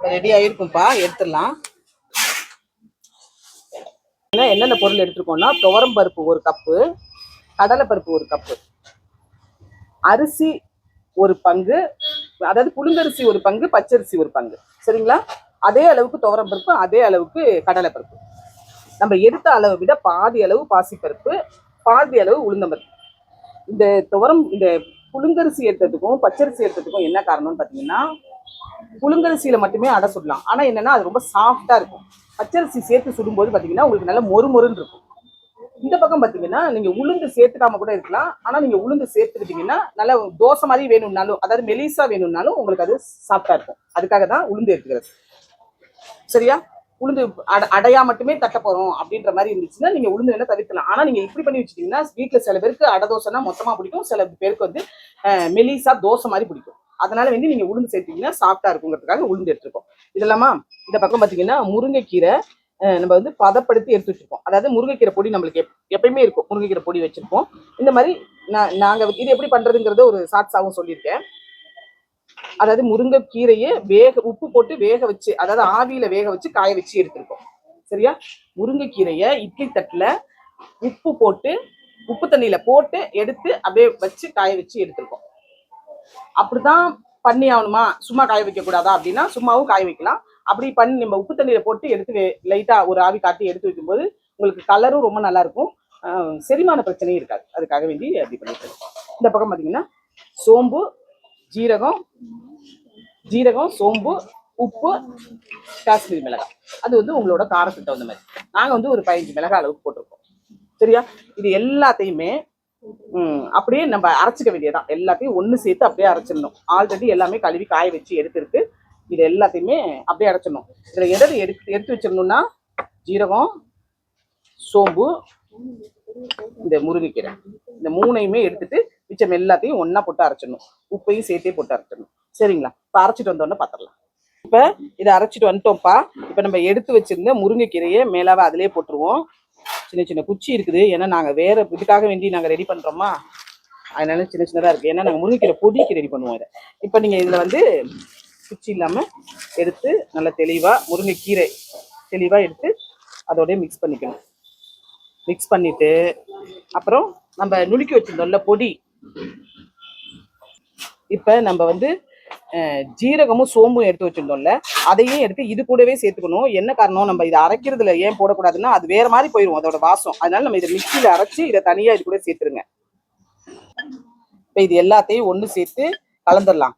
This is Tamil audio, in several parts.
ரெடி ஆயிருக்கும்ப்பா எடுத்துடலாம். ஏன்னா என்னென்ன பொருள் எடுத்துருக்கோம்னா துவரம் பருப்பு ஒரு கப்பு கடலைப்பருப்பு ஒரு கப்பு அரிசி ஒரு பங்கு அதாவது புழுங்கரிசி ஒரு பங்கு பச்சரிசி ஒரு பங்கு. சரிங்களா? அதே அளவுக்கு துவரம் பருப்பு அதே அளவுக்கு கடலைப்பருப்பு நம்ம எடுத்த அளவை விட பாதி அளவு பாசிப்பருப்பு பாதி அளவு உளுந்தம்பருப்பு. இந்த துவரம் இந்த புழுங்கரிசி எடுத்ததுக்கும் பச்சரிசி எடுத்ததுக்கும் என்ன காரணம்னு பார்த்தீங்கன்னா புழுங்கரிசியில மட்டுமே அடை சுடலாம். ஆனா என்னன்னா அது ரொம்ப சாஃப்டா இருக்கும். பச்சரிசி சேர்த்து சுடும்போது பாத்தீங்கன்னா உங்களுக்கு நல்ல மொறு மொறுன்னு இருக்கும். இந்த பக்கம் பாத்தீங்கன்னா நீங்க உளுந்து சேர்த்துக்காம கூட இருக்கலாம். ஆனா நீங்க உளுந்து சேர்த்துக்கிட்டீங்கன்னா நல்ல தோசை மாதிரி வேணும்னாலும் அதாவது மெலிசா வேணும்னாலும் உங்களுக்கு அது சாஃப்டா இருக்கும். அதுக்காக தான் உளுந்து எடுத்துக்கிறது. சரியா? உளுந்து அட அடையா மட்டுமே தட்ட போறோம் அப்படின்ற மாதிரி இருந்துச்சுன்னா நீங்க உளுந்து வேணா தவிர்க்கலாம். ஆனா நீங்க இப்படி பண்ணி வச்சுட்டீங்கன்னா வீட்டுல சில பேருக்கு அடை தோசைனா மொத்தமா பிடிக்கும். சில பேருக்கு வந்து மெலிசா தோசை மாதிரி பிடிக்கும். அதனால வந்து நீங்க உளுந்து சேர்த்தீங்கன்னா சாஃப்டா இருக்குங்கிறதுக்காக உளுந்து எடுத்துருக்கோம். இதெல்லாமா இந்த பக்கம் பாத்தீங்கன்னா முருங்கைக்கீரை நம்ம வந்து பதப்படுத்தி எடுத்து வச்சிருக்கோம். அதாவது முருங்கைக்கீரை பொடி நம்மளுக்கு எப்- எப்பயுமே இருக்கும். முருங்கைக்கீரை பொடி வச்சிருக்கோம் இந்த மாதிரி நான் நாங்க இது எப்படி பண்றதுங்கிறத ஒரு சாட்ஸாகவும் சொல்லியிருக்கேன். அதாவது முருங்கைக்கீரையை வேக உப்பு போட்டு வேக வச்சு அதாவது ஆவியில வேக வச்சு காய வச்சு எடுத்திருக்கோம். சரியா? முருங்கைக்கீரையை இட்லி தட்டுல உப்பு போட்டு உப்பு தண்ணியில போட்டு எடுத்து அப்படியே வச்சு காய வச்சு எடுத்திருக்கோம். அப்படிதான் பண்ணி ஆகணுமா? சும்மா காய வைக்க கூடாதா அப்படின்னா சும்மாவும் காய வைக்கலாம். அப்படி பண்ணி நம்ம உப்பு தண்ணியில போட்டு எடுத்து லைட்டா ஒரு ஆவி காட்டி எடுத்து வைக்கும்போது உங்களுக்கு கலரும் ரொம்ப நல்லா இருக்கும். செரிமான பிரச்சனையும் இருக்காது. அதுக்காக வேண்டி அப்படி பண்ணிட்டு இந்த பக்கம் பார்த்தீங்கன்னா சோம்பு ஜீரகம் ஜீரகம் சோம்பு உப்பு காஷ்மீர் மிளகாய். அது வந்து உங்களோட காரத்துக்கு தகுந்த மாதிரி. நாங்கள் வந்து ஒரு பதினஞ்சு மிளகாய் அளவுக்கு போட்டிருக்கோம். சரியா? இது எல்லாத்தையுமே அப்படியே நம்ம அரைச்சிக்க வேண்டியதான் எல்லாத்தையும் ஒன்று சேர்த்து அப்படியே அரைச்சிடணும். ஆல்ரெடி எல்லாமே கழுவி காய வச்சு எடுத்துருக்கு. இது எல்லாத்தையுமே அப்படியே அரைச்சிடணும். இதில் எதை எடுத்து எடுத்து வச்சிடணும்னா ஜீரகம் சோம்பு இந்த முருங்கைக்கீரை. இந்த மூணையுமே எடுத்துட்டு மிச்சம் எல்லாத்தையும் ஒன்றா போட்டு அரைச்சிடணும். உப்பையும் சேர்த்தே போட்டு அரைச்சிடணும். சரிங்களா? இப்போ அரைச்சிட்டு வந்தோடனே பார்த்துடலாம் இப்போ இதை அரைச்சிட்டு வந்துட்டோம்ப்பா. இப்போ நம்ம எடுத்து வச்சிருந்த முருங்கைக்கீரையை மேலாவே அதிலே போட்டுருவோம். சின்ன சின்ன குச்சி இருக்குது. ஏன்னா நாங்கள் வேற இதுக்காக வேண்டி நாங்கள் ரெடி பண்ணுறோமா அதனால சின்ன சின்னதாக இருக்குது ஏன்னா நாங்கள் முருங்கைக்கீரை பொடிக்கு ரெடி பண்ணுவோம் இதை. இப்போ நீங்கள் இதில் வந்து குச்சி இல்லாமல் எடுத்து நல்லா தெளிவாக முருங்கைக்கீரை தெளிவாக எடுத்து அதோடய மிக்ஸ் பண்ணிக்கணும். மிக்ஸ் பண்ணிவிட்டு அப்புறம் நம்ம நுணுக்கி வச்சுருந்தோம்ல பொடி. இப்போ நம்ம வந்து ஜீரகமும் சோம்பும் எடுத்து வச்சிருந்தோம்ல அதையும் எடுத்து இது கூடவே சேர்த்துக்கணும். என்ன காரணம்? நம்ம இதை அரைக்கிறதுல ஏன் போடக்கூடாதுன்னா அது வேற மாதிரி போயிடும் அதோட வாசம். அதனால நம்ம இதை மிக்சியில் அரைச்சி இதை தனியாக இது கூட சேர்த்துருங்க. இப்போ இது எல்லாத்தையும் ஒன்று சேர்த்து கலந்துடலாம்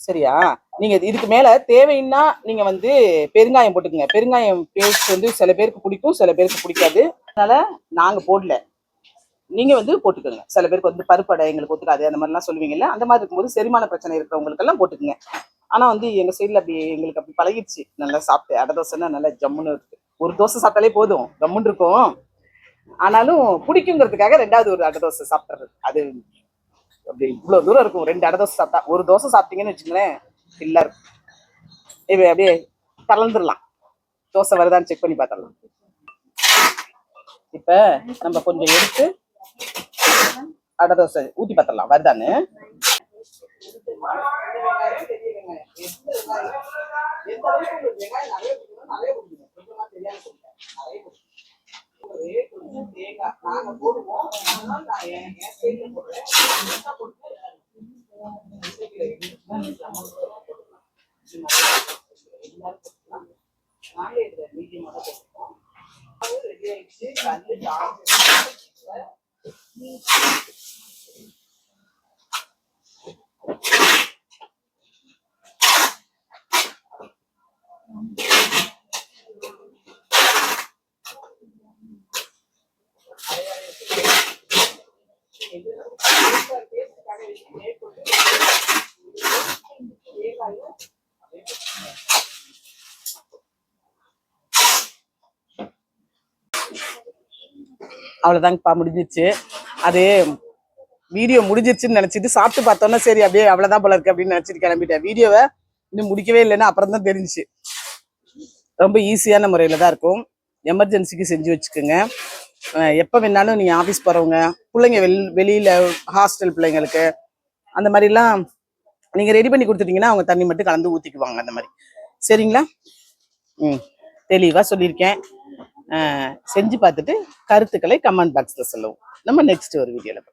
சரியா? நீங்க இதுக்கு மேல தேவைன்னா நீங்க வந்து பெருங்காயம் போட்டுக்கோங்க. பெருங்காயம் பேஸ்ட் வந்து சில பேருக்கு பிடிக்கும் சில பேருக்கு பிடிக்காது. அதனால நாங்க போடல. நீங்க வந்து போட்டுக்கோங்க. சில பேருக்கு வந்து பருப்படை எங்களுக்கு ஒத்துக்காது அந்த மாதிரிலாம் சொல்லுவீங்கல்ல அந்த மாதிரி இருக்கும்போது செரிமான பிரச்சனை இருக்கிறவங்களுக்கு எல்லாம் போட்டுக்கோங்க. ஆனா வந்து எங்க சைடுல அப்படி எங்களுக்கு அப்படி பழகிடுச்சு. நல்லா சாப்பிட்டு அடை தோசைன்னா நல்லா ஜம்முன்னு இருக்கு. ஒரு தோசை சாப்பிட்டாலே போதும் ஜம்முன்னு இருக்கும். ஆனாலும் பிடிக்குங்கிறதுக்காக ரெண்டாவது ஒரு அடை தோசை சாப்பிட்றது அது அப்படி இவ்வளவு தூரம் இருக்கும். ரெண்டு அடை தோசை சாப்பிட்டா ஒரு தோசை சாப்பிட்டீங்கன்னு வச்சுங்களேன் இல்ல இருக்கும் இப்ப அப்படியே கலந்துடலாம் தோசை வருதான்னு செக் பண்ணி பார்த்துடலாம் இப்ப நம்ம கொஞ்சம் எடுத்து அடை தோசை ஊத்தி பார்த்துடலாம் வருதான்னு அவ்வளோதாங்கப்பா முடிஞ்சிச்சு. அது வீடியோ முடிஞ்சிருச்சுன்னு நினச்சிட்டு சாப்பிட்டு பார்த்தோன்னா சரி அப்படியே அவ்வளோதான் போல இருக்கு அப்படின்னு நினச்சிட்டு கிளம்பிட்டேன். வீடியோவை இன்னும் முடிக்கவே இல்லைன்னா அப்புறம் தான் தெரிஞ்சிச்சு. ரொம்ப ஈஸியான முறையில தான் இருக்கும். எமர்ஜென்சிக்கு செஞ்சு வச்சுக்கோங்க. எப்போ வேணாலும் நீங்கள் ஆஃபீஸ் போகிறவங்க பிள்ளைங்க வெள் வெளியில் ஹாஸ்டல் பிள்ளைங்களுக்கு அந்த மாதிரிலாம் நீங்கள் ரெடி பண்ணி கொடுத்துட்டீங்கன்னா அவங்க தண்ணி மட்டும் கலந்து ஊற்றிக்குவாங்க அந்த மாதிரி. சரிங்களா? ம் தெளிவாக சொல்லியிருக்கேன். செஞ்சு பார்த்துட்டு கருத்துக்களை கமெண்ட் பாக்ஸில் சொல்லுவோம். நம்ம நெக்ஸ்ட் ஒரு வீடியோவில்